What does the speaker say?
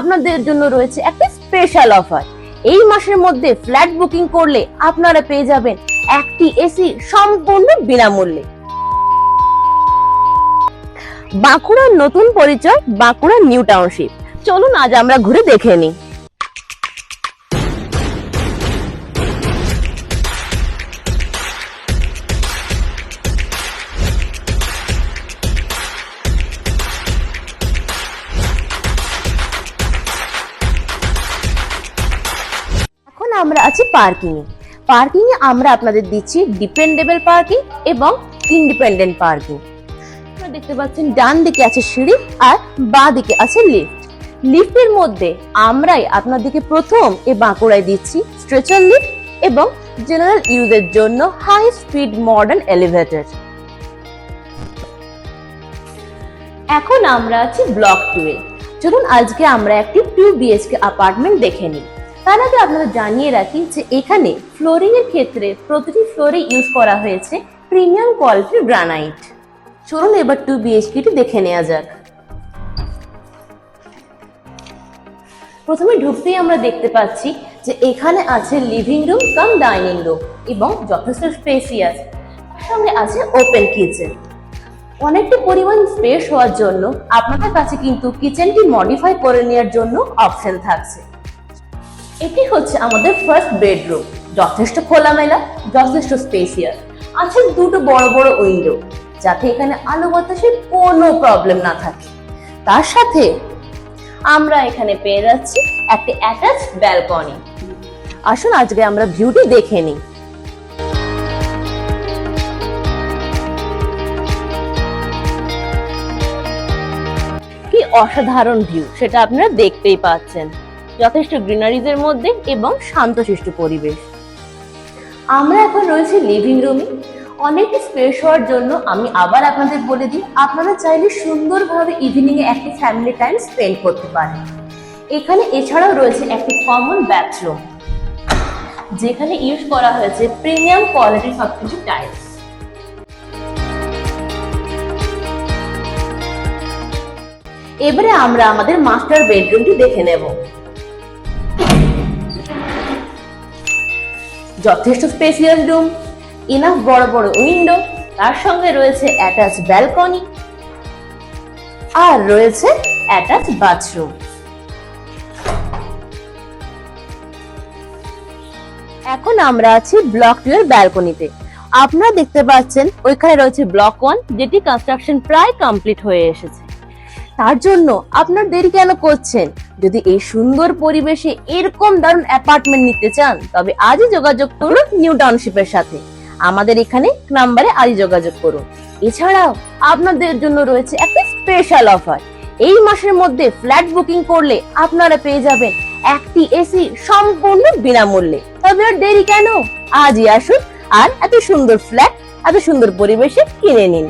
আপনাদের জন্য রয়েছে একটা স্পেশাল অফার এই মাসের মধ্যে ফ্ল্যাট বুকিং করলে আপনারা পেয়ে যাবেন একটি এসি সম্পূর্ণ বিনামূল্যে। বাঁকুড়ার নতুন পরিচয় বাঁকুড়া নিউ টাউনশিপ চলুন আজ আমরা ঘুরে দেখে নিই। আমরা আছি পার্কিং এ পার্কিং এ আমরা আপনাদের দিচ্ছি ডিপেন্ডেবল পার্কিং এবং ইন্ডিপেন্ডেন্ট পার্কিং। আপনারা দেখতে পাচ্ছেন, ডান দিকে আছে সিঁড়ি আর বাঁ দিকে আছে লিফট। লিফটের মধ্যে আমরাই আপনাদেরকে প্রথম এ বাঁকুড়ায় দিচ্ছি স্ট্রেচার লিফট এবং জেনারেল ইউজের জন্য হাই স্পিড মডার্ন এলিভেটর এখন আমরা আছি ব্লক টু এ। চলুন আজকে আমরা একটি টু বিএচকে অ্যাপার্টমেন্ট দেখে নিই। তার আগে আপনাদের জানিয়ে রাখি যে এখানে ফ্লোরিং এর ক্ষেত্রে প্রতিটি ফ্লোরে ইউজ করা হয়েছে প্রিমিয়াম কোয়ালিটির গ্রানাইট চলুন এবার টু বিএইচকেটি দেখে নেওয়া যাক। প্রথমে ঢুকতেই আমরা দেখতে পাচ্ছি যে এখানে আছে living room cum dining room এবং যথেষ্ট স্পেসিয়াস সঙ্গে আছে। ওপেন কিচেন অনেকটা পরিমাণ স্পেস হওয়ার জন্য আপনাদের কাছে কিন্তু কিচেনটি মডিফাই করে নেওয়ার জন্য অপশন থাকছে। এটি হচ্ছে আমাদের ফার্স্ট বেডরুম যথেষ্ট খোলামেলা, যথেষ্ট স্পেসিয়াস আছে দুটো বড় বড় উইন্ডো যাতে এখানে আলো বাতাসের কোনো প্রবলেম না থাকে। তার সাথে আমরা এখানে পেয়ে যাচ্ছি একটি অ্যাটাচ ব্যালকনি আসুন আজকে আমরা ভিউটি দেখে নিই। কি অসাধারণ ভিউ সেটা আপনারা দেখতেই পাচ্ছেন। যথেষ্ট গ্রিনারিজের মধ্যে এবং শান্তশিষ্ট পরিবেশ। আমরা এখন রয়েছি লিভিং রুমে অনেক স্পেস হওয়ার জন্য আমি আবার আপনাদের বলে দিই, আপনারা চাইলে সুন্দরভাবে ইভিনিং এ একটি ফ্যামিলি টাইম স্পেন্ড করতে পারেন। এখানে এছাড়াও রয়েছে একটি কমন বাথরুম যেখানে ইউজ করা হয়েছে প্রিমিয়াম কোয়ালিটির সবকিছু টাইলস এবারে আমরা আমাদের মাস্টার বেডরুমটি দেখে নেব। যথেষ্ট স্পেসিয়াস রুম ইনাফ বড় বড় উইন্ডো তার সঙ্গে রয়েছে অ্যাটাচ ব্যালকনি আর রয়েছে অ্যাটাচ বাথরুম এখন আমরা আছি ব্লক টু এর ব্যালকনিতে আপনারা দেখতে পাচ্ছেন, ওইখানে রয়েছে ব্লক ওয়ান যেটি কনস্ট্রাকশন প্রায় কমপ্লিট হয়ে এসেছে। তার জন্য আপনার দেরি কেন করছেন? যদি এই সুন্দর পরিবেশে এরকম দারুণ অ্যাপার্টমেন্ট নিতে চান, তবে আজই যোগাযোগ করুন নিউ টাউনশিপের সাথে। আমাদের এখানে নাম্বারে আজই যোগাযোগ করুন। এছাড়াও আপনাদের জন্য রয়েছে একটা স্পেশাল অফার এই মাসের মধ্যে ফ্ল্যাট বুকিং করলে আপনারা পেয়ে যাবেন একটি এসি সম্পূর্ণ বিনামূল্যে। তবে আর দেরি কেন? আজই আসুন আর এত সুন্দর ফ্ল্যাট এত সুন্দর পরিবেশে কিনে নিন।